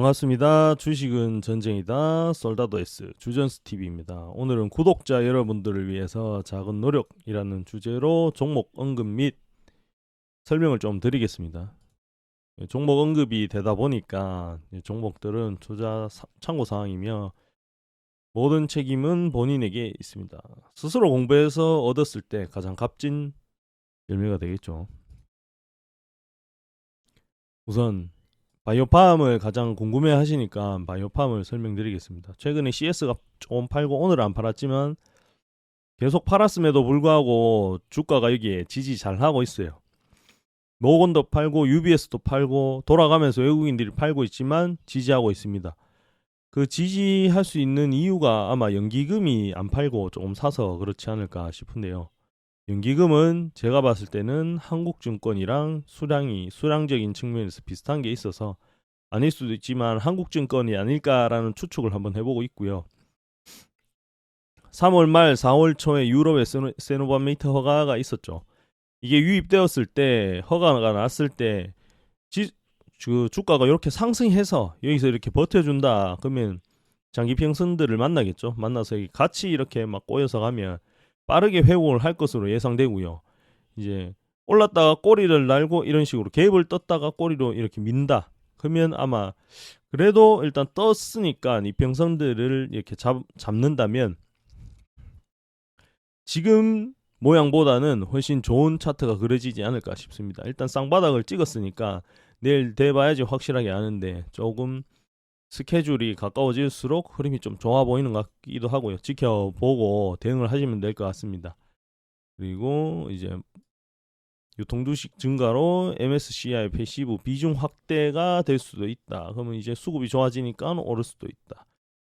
반갑습니다. 주식은 전쟁이다. 솔다도 S 주전스 TV입니다. 오늘은 구독자 여러분들을 위해서 작은 노력이라는 주제로 종목 언급 및 설명을 좀 드리겠습니다. 예, 종목 언급이 되다 보니까 이 종목들은 투자 사- 참고 사항이며 모든 책임은 본인에게 있습니다. 스스로 공부해서 얻었을 때 가장 값진 열매가 되겠죠. 우선 바이오팜을 가장 궁금해 하시니까 바이오팜을 설명드리겠습니다. 최근에 CS가 조금 팔고 오늘 안 팔았지만 계속 팔았음에도 불구하고 주가가 여기에 지지 잘 하고 있어요. 모건도 팔고 UBS도 팔고 돌아가면서 외국인들이 팔고 있지만 지지하고 있습니다. 그 지지할 수 있는 이유가 아마 연기금이 안 팔고 조금 사서 그렇지 않을까 싶은데요. 연기금은 제가 봤을 때는 한국증권이랑 수량이 수량적인 측면에서 비슷한 게 있어서 아닐 수도 있지만 한국증권이 아닐까라는 추측을 한번 해보고 있고요. 3월 말 4월 초에 유럽의 세노, 세노바메이트 허가가 있었죠. 이게 유입되었을 때 허가가 났을 때 지, 그 주가가 이렇게 상승해서 여기서 이렇게 버텨준다 그러면 장기 평선들을 만나겠죠. 만나서 같이 이렇게 막 꼬여서 가면 빠르게 회복을 할 것으로 예상되고요. 이제 올랐다가 꼬리를 날고 이런 식으로 갭을 떴다가 꼬리로 이렇게 민다. 그러면 아마 그래도 일단 떴으니까 이 평선들을 이렇게 잡, 잡는다면 지금 모양보다는 훨씬 좋은 차트가 그려지지 않을까 싶습니다. 일단 쌍바닥을 찍었으니까 내일 돼봐야지 확실하게 아는데 조금 스케줄이 가까워질수록 흐름이 좀 좋아 보이는 것 같기도 하고요. 지켜보고 대응을 하시면 될 것 같습니다. 그리고 이제 유통주식 증가로 MSCI 패시브 비중 확대가 될 수도 있다. 그러면 이제 수급이 좋아지니까 오를 수도 있다.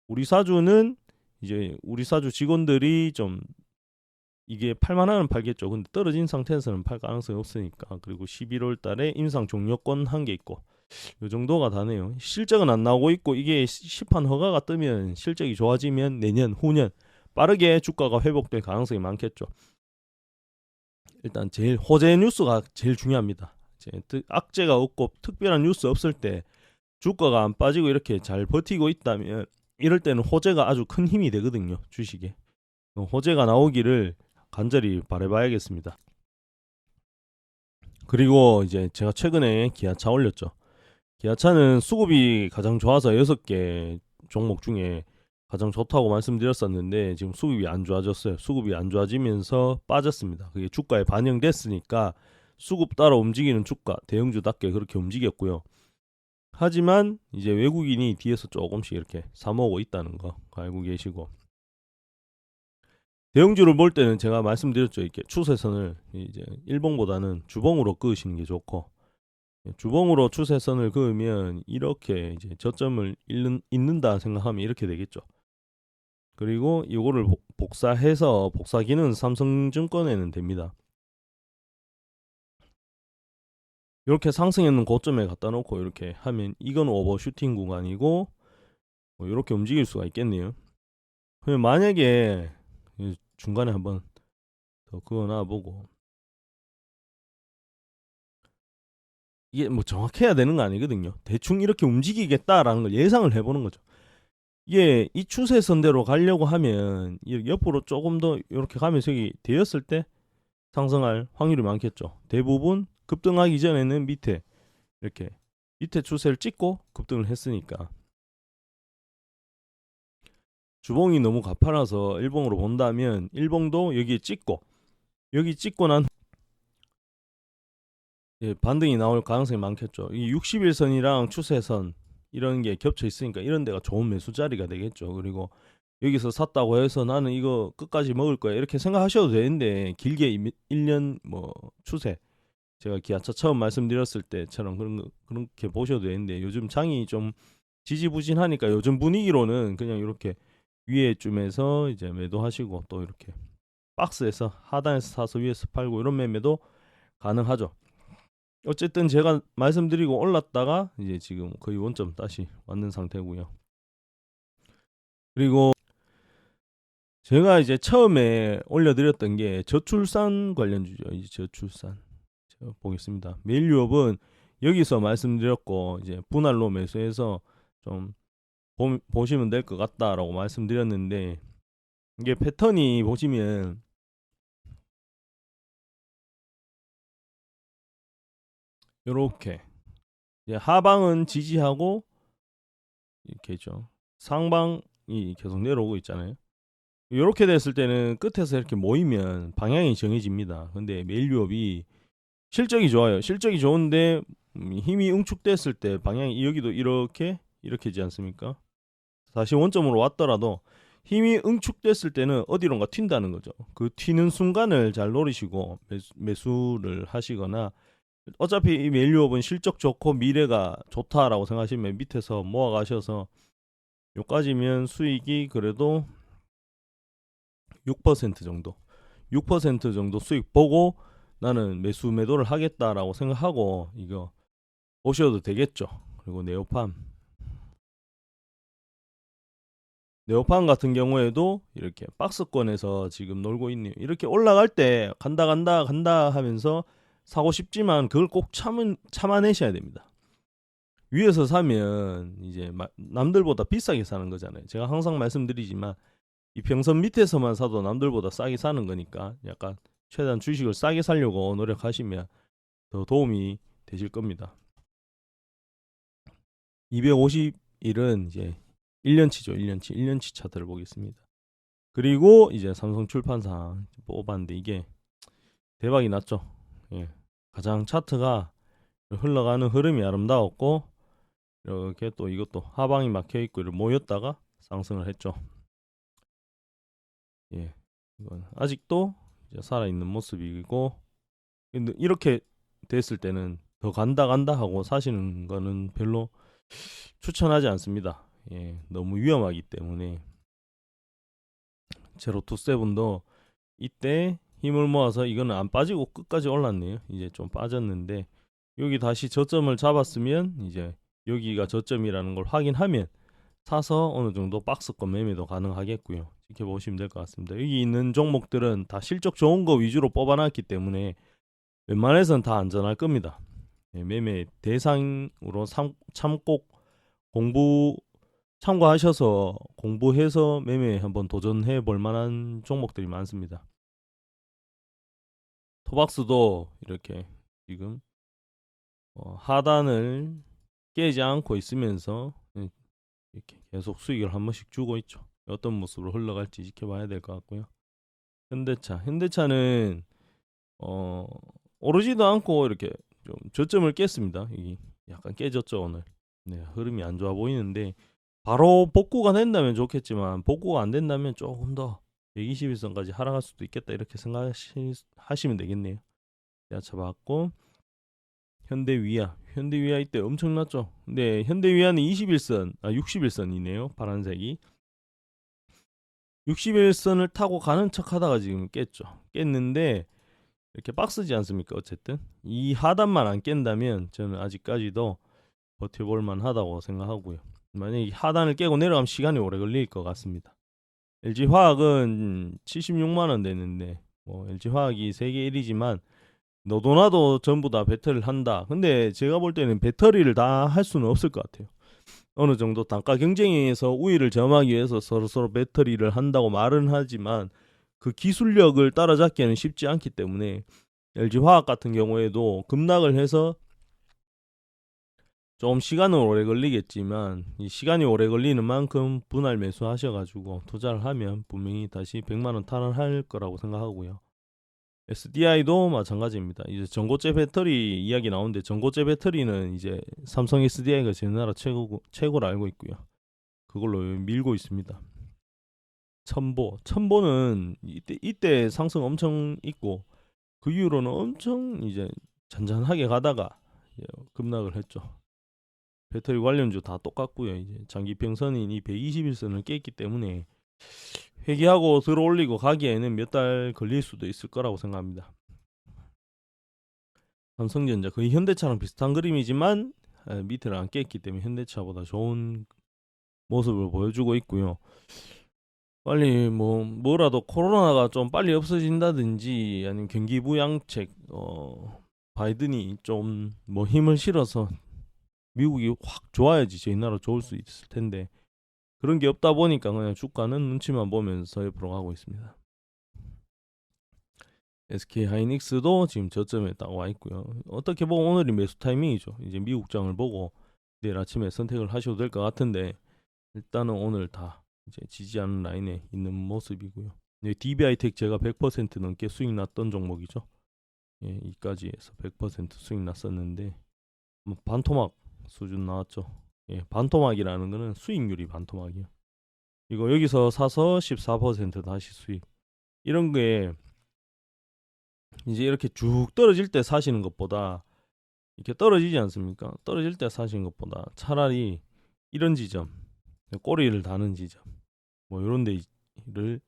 우리 사주는 이제 우리 사주 직원들이 좀 이게 팔만하면 팔겠죠. 근데 떨어진 상태에서는 팔 가능성이 없으니까. 그리고 11월 달에 임상 종료권 한 개 있고 요 정도가 다네요. 실적은 안 나오고 있고 이게 시- 시판 허가가 뜨면 실적이 좋아지면 내년 후년 빠르게 주가가 회복될 가능성이 많겠죠. 일단 제일 호재 뉴스가 제일 중요합니다. 악재가 없고 특별한 뉴스 없을 때 주가가 안 빠지고 이렇게 잘 버티고 있다면 이럴 때는 호재가 아주 큰 힘이 되거든요. 주식에. 어, 호재가 나오기를 간절히 바라봐야겠습니다. 그리고 이제 제가 최근에 기아차 올렸죠. 기아차는 수급이 가장 좋아서 6개 종목 중에 가장 좋다고 말씀드렸었는데 지금 수급이 안 좋아졌어요. 수급이 안 좋아지면서 빠졌습니다. 그게 주가에 반영됐으니까 수급 따라 움직이는 주가 대형주답게 그렇게 움직였고요. 하지만 이제 외국인이 뒤에서 조금씩 이렇게 사모으고 있다는 거 알고 계시고 대형주를 볼 때는 제가 말씀드렸죠. 이렇게 추세선을 이제 일봉보다는 주봉으로 끄시는 게 좋고 주봉으로 추세선을 그으면 이렇게 이제 저점을 잃는, 잇는다 생각하면 이렇게 되겠죠. 그리고 이거를 복- 복사해서 복사기는 삼성증권에는 됩니다. 이렇게 상승했는 고점에 갖다 놓고 이렇게 하면 이건 오버슈팅 구간이고 뭐 이렇게 움직일 수가 있겠네요. 만약에 이 중간에 한번 더 그어놔 보고 이게 뭐 정확해야 되는 거 아니거든요. 대충 이렇게 움직이겠다라는 걸 예상을 해보는 거죠. 이게 이 추세선대로 가려고 하면 이 옆으로 조금 더 이렇게 가면서 여기 되었을 때 상승할 확률이 많겠죠. 대부분 급등하기 전에는 밑에 이렇게 밑에 추세를 찍고 급등을 했으니까 주봉이 너무 가파라서 일봉으로 본다면 일봉도 여기에 찍고 여기 찍고 난 예, 반등이 나올 가능성이 많겠죠. 이 60일선이랑 추세선 이런 게 겹쳐 있으니까 이런 데가 좋은 매수 자리가 되겠죠. 그리고 여기서 샀다고 해서 나는 이거 끝까지 먹을 거야 이렇게 생각하셔도 되는데 길게 1년 뭐 추세 제가 기아차 처음 말씀드렸을 때처럼 그런 거- 그렇게 보셔도 되는데 요즘 장이 좀 지지부진하니까 요즘 분위기로는 그냥 이렇게 위에쯤에서 이제 매도하시고 또 이렇게 박스에서 하단에서 사서 위에서 팔고 이런 매매도 가능하죠. 어쨌든 제가 말씀드리고 올랐다가 이제 지금 거의 원점 다시 왔는 상태고요. 그리고 제가 이제 처음에 올려드렸던 게 저출산 관련주죠. 이제 저출산. 보겠습니다. 메일 유업은 여기서 말씀드렸고 이제 분할로 매수해서 좀 보, 보시면 될 것 같다라고 말씀드렸는데 이게 패턴이 보시면 요렇게 하방은 지지하고 이렇게죠. 상방이 계속 내려오고 있잖아요. 이렇게 됐을 때는 끝에서 이렇게 모이면 방향이 정해집니다. 근데 메일유업이 실적이 좋아요. 실적이 좋은데 음, 힘이 응축됐을 때 방향이 여기도 이렇게 이렇게지 않습니까? 다시 원점으로 왔더라도 힘이 응축됐을 때는 어디론가 튄다는 거죠. 그 튀는 순간을 잘 노리시고 매수, 매수를 하시거나 어차피 이 메일유업은 실적 좋고 미래가 좋다라고 생각하시면 밑에서 모아 가셔서 요까지면 수익이 그래도 6% 정도 6% 정도 수익 보고 나는 매수 매도를 하겠다라고 생각하고 이거 보셔도 되겠죠. 그리고 네오팜 네오팜 같은 경우에도 이렇게 박스권에서 지금 놀고 있네요. 이렇게 올라갈 때 간다 간다 간다 하면서 사고 싶지만 그걸 꼭 참은 참아내셔야 됩니다. 위에서 사면 이제 마- 남들보다 비싸게 사는 거잖아요. 제가 항상 말씀드리지만 이 평선 밑에서만 사도 남들보다 싸게 사는 거니까 약간 최대한 주식을 싸게 살려고 노력하시면 더 도움이 되실 겁니다. 250일은 이제 1년치죠. 1년치. 1년치 차트를 보겠습니다. 그리고 이제 삼성 출판사 뽑았는데 이게 대박이 났죠. 예. 가장 차트가 흘러가는 흐름이 아름다웠고 이렇게 또 이것도 하방이 막혀 있고 이렇게 모였다가 상승을 했죠. 예. 이건 아직도 살아 있는 모습이고 근데 이렇게 됐을 때는 더 간다 간다 하고 사시는 거는 별로 추천하지 않습니다. 예. 너무 위험하기 때문에 제로 투 세븐도 이때 힘을 모아서 이거는 안 빠지고 끝까지 올랐네요. 이제 좀 빠졌는데 여기 다시 저점을 잡았으면 이제 여기가 저점이라는 걸 확인하면 사서 어느 정도 박스권 매매도 가능하겠고요. 지켜보시면 될 것 같습니다. 여기 있는 종목들은 다 실적 좋은 거 위주로 뽑아놨기 때문에 웬만해서는 다 안전할 겁니다. 예, 매매 대상으로 참, 참꼭 공부 참고하셔서 공부해서 매매 한번 도전해 볼 만한 종목들이 많습니다. 토박스도 이렇게 지금 어, 하단을 깨지 않고 있으면서 예, 이렇게 계속 수익을 한 번씩 주고 있죠. 어떤 모습으로 흘러갈지 지켜봐야 될 것 같고요. 현대차, 현대차는 어 오르지도 않고 이렇게 좀 저점을 깼습니다. 여기 약간 깨졌죠 오늘. 네, 흐름이 안 좋아 보이는데 바로 복구가 된다면 좋겠지만 복구가 안 된다면 조금 더 121선까지 하락할 수도 있겠다 이렇게 생각하시면 되겠네요. 야차 받고 현대위아 현대위아 이때 엄청났죠. 근데 현대위아는 21선 아 61선이네요. 파란색이 61선을 타고 가는 척 하다가 지금 깼죠. 깼는데 이렇게 박스지 않습니까? 어쨌든 이 하단만 안 깬다면 저는 아직까지도 버텨볼 만하다고 생각하고요. 만약에 이 하단을 깨고 내려가면 시간이 오래 걸릴 것 같습니다. LG 화학은 76만 원 되는데 뭐 LG 화학이 세계 1위지만 너도 나도 전부 다 배터리를 한다. 근데 제가 볼 때는 배터리를 다 할 수는 없을 것 같아요. 어느 정도 단가 경쟁에서 우위를 점하기 위해서 서로 서로 배터리를 한다고 말은 하지만 그 기술력을 따라잡기에는 쉽지 않기 때문에 LG 화학 같은 경우에도 급락을 해서 좀 시간은 오래 걸리겠지만 이 시간이 오래 걸리는 만큼 분할 매수하셔가지고 투자를 하면 분명히 다시 100만 원 탈환할 거라고 생각하고요. SDI도 마찬가지입니다. 이제 전고체 배터리 이야기 나오는데 전고체 배터리는 이제 삼성 SDI가 제 나라 최고 최고로 알고 있고요. 그걸로 밀고 있습니다. 첨보, 첨보는 이때 이때 상승 엄청 있고 그 이후로는 엄청 이제 잔잔하게 가다가 이제 급락을 했죠. 배터리 관련주 다 똑같고요. 이제 장기 평선인 이 121선을 깼기 때문에 회귀하고 들어올리고 가기에는 몇 달 걸릴 수도 있을 거라고 생각합니다. 삼성전자 거의 현대차랑 비슷한 그림이지만 에, 밑을 안 깼기 때문에 현대차보다 좋은 모습을 보여주고 있고요. 빨리 뭐 뭐라도 코로나가 좀 빨리 없어진다든지 아니면 경기 부양책 어 바이든이 좀 뭐 힘을 실어서 미국이 확 좋아야지 저희 나라 좋을 수 있을 텐데 그런 게 없다 보니까 그냥 주가는 눈치만 보면서 옆으로 가고 있습니다. SK 하이닉스도 지금 저점에 딱 와 있고요. 어떻게 보면 오늘이 매수 타이밍이죠. 이제 미국장을 보고 내일 아침에 선택을 하셔도 될 것 같은데 일단은 오늘 다 이제 지지하는 라인에 있는 모습이고요. 네, DBI텍 제가 100% 넘게 수익 났던 종목이죠. 예, 이까지에서 100% 수익 났었는데 뭐 반토막 수준 나왔죠. 예, 반토막이라는 거는 수익률이 반토막이요. 이거 여기서 사서 14% 다시 수익. 이런 게 이제 이렇게 쭉 떨어질 때 사시는 것보다 이렇게 떨어지지 않습니까? 떨어질 때 사시는 것보다 차라리 이런 지점, 꼬리를 다는 지점, 뭐 이런 데를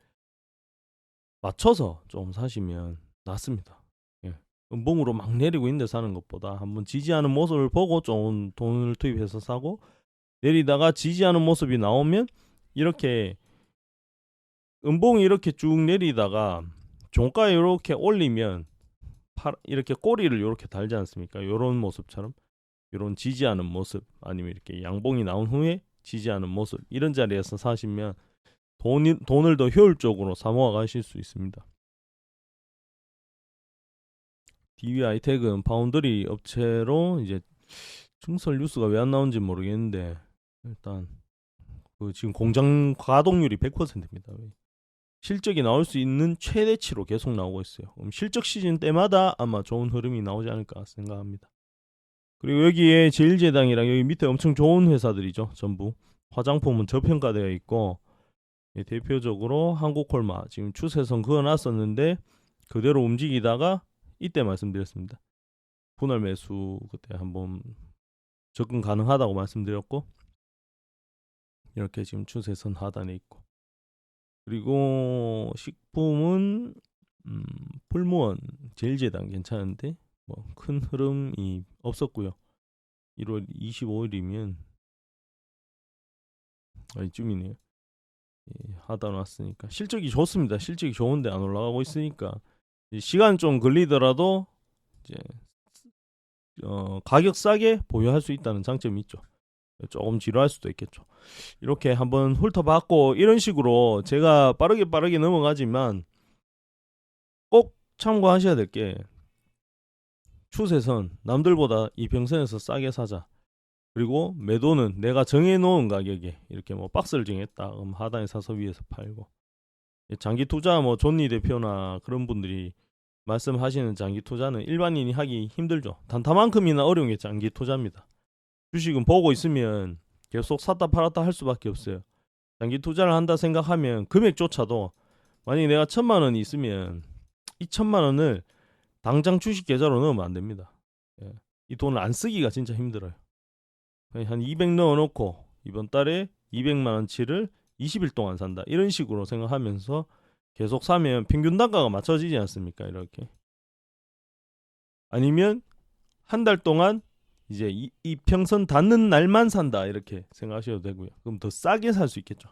맞춰서 좀 사시면 낫습니다. 예. 음봉으로 막 내리고 있는데 사는 것보다 한번 지지하는 모습을 보고 좀 돈을 투입해서 사고 내리다가 지지하는 모습이 나오면 이렇게 음봉이 이렇게 쭉 내리다가 종가에 이렇게 올리면 팔- 이렇게 꼬리를 이렇게 달지 않습니까? 이런 모습처럼 이런 지지하는 모습 아니면 이렇게 양봉이 나온 후에 지지하는 모습 이런 자리에서 사시면 돈이, 돈을 더 효율적으로 사모아 가실 수 있습니다. DBI텍은 파운드리 업체로 이제 증설 뉴스가 왜 안 나온지 모르겠는데 일단 그 지금 공장 가동률이 100%입니다. 실적이 나올 수 있는 최대치로 계속 나오고 있어요. 그럼 실적 시즌 때마다 아마 좋은 흐름이 나오지 않을까 생각합니다. 그리고 여기에 제일제당이랑 여기 밑에 엄청 좋은 회사들이죠. 전부 화장품은 저평가되어 있고 예, 대표적으로 한국콜마 지금 추세선 그어놨었는데 그대로 움직이다가 이때 말씀드렸습니다. 분할 매수 그때 한번 접근 가능하다고 말씀드렸고 이렇게 지금 추세선 하단에 있고 그리고 식품은 음, 풀무원 제일제당 괜찮은데 뭐 큰 흐름이 없었고요. 1월 25일이면 아, 이쯤이네요. 예, 하다 놨으니까 실적이 좋습니다. 실적이 좋은데 안 올라가고 있으니까 이 시간 좀 걸리더라도 이제 어, 가격 싸게 보유할 수 있다는 장점이 있죠. 조금 지루할 수도 있겠죠. 이렇게 한번 훑어봤고 이런 식으로 제가 빠르게 빠르게 넘어가지만 꼭 참고하셔야 될 게 추세선 남들보다 이평선에서 싸게 사자. 그리고 매도는 내가 정해놓은 가격에 이렇게 뭐 박스를 정했다. 그럼 하단에 사서 위에서 팔고 장기 투자 뭐 존니 대표나 그런 분들이 말씀하시는 장기 투자는 일반인이 하기 힘들죠. 단타만큼이나 어려운 게 장기 투자입니다. 주식은 보고 있으면 계속 샀다 팔았다 할 수밖에 없어요. 장기 투자를 한다 생각하면 금액조차도 만약에 내가 천만 원이 있으면 이 천만 원을 당장 주식 계좌로 넣으면 안 됩니다. 예. 이 돈을 안 쓰기가 진짜 힘들어요. 한 200 넣어놓고 이번 달에 200만 원치를 20일 동안 산다. 이런 식으로 생각하면서 계속 사면 평균 단가가 맞춰지지 않습니까? 이렇게. 아니면 한 달 동안 이제 이, 이 평선 닿는 날만 산다 이렇게 생각하셔도 되고요. 그럼 더 싸게 살 수 있겠죠.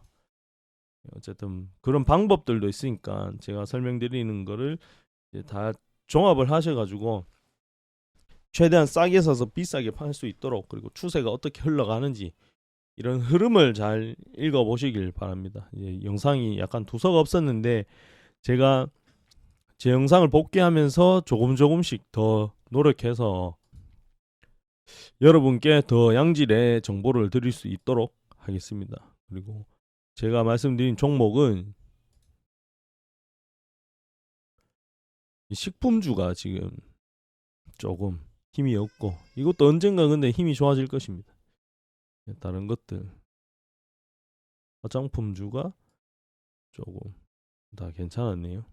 어쨌든 그런 방법들도 있으니까 제가 설명드리는 거를 다 종합을 하셔가지고 최대한 싸게 사서 비싸게 팔 수 있도록 그리고 추세가 어떻게 흘러가는지 이런 흐름을 잘 읽어보시길 바랍니다. 이제 영상이 약간 두서가 없었는데 제가 제 영상을 복귀하면서 조금 조금씩 더 노력해서 여러분께 더 양질의 정보를 드릴 수 있도록 하겠습니다. 그리고 제가 말씀드린 종목은 이 식품주가 지금 조금 힘이 없고 이것도 언젠가 근데 힘이 좋아질 것입니다. 다른 것들 화장품주가 조금 다 괜찮았네요.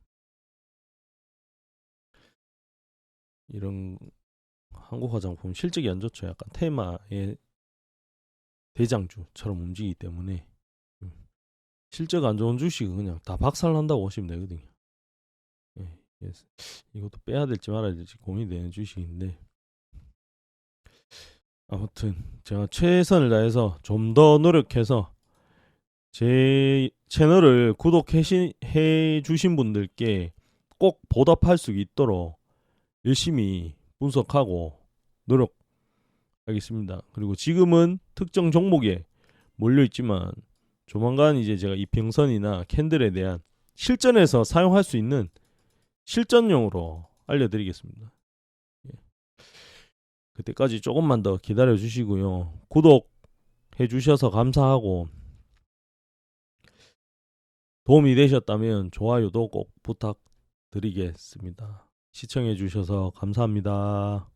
이런 한국 화장품 실적이 안 좋죠. 약간 테마의 대장주처럼 움직이기 때문에 음, 실적 안 좋은 주식은 그냥 다 박살난다고 보시면 되거든요. 예, 이것도 빼야 될지 말아야 될지 고민되는 주식인데 아무튼 제가 최선을 다해서 좀 더 노력해서 제 채널을 구독해 주신 분들께 꼭 보답할 수 있도록 열심히 분석하고 하겠습니다. 그리고 지금은 특정 종목에 몰려 있지만 조만간 이제 제가 이 병선이나 캔들에 대한 실전에서 사용할 수 있는 실전용으로 알려드리겠습니다. 예. 그때까지 조금만 더 기다려 주시고요. 구독해 주셔서 감사하고 도움이 되셨다면 좋아요도 꼭 부탁드리겠습니다. 시청해 주셔서 감사합니다.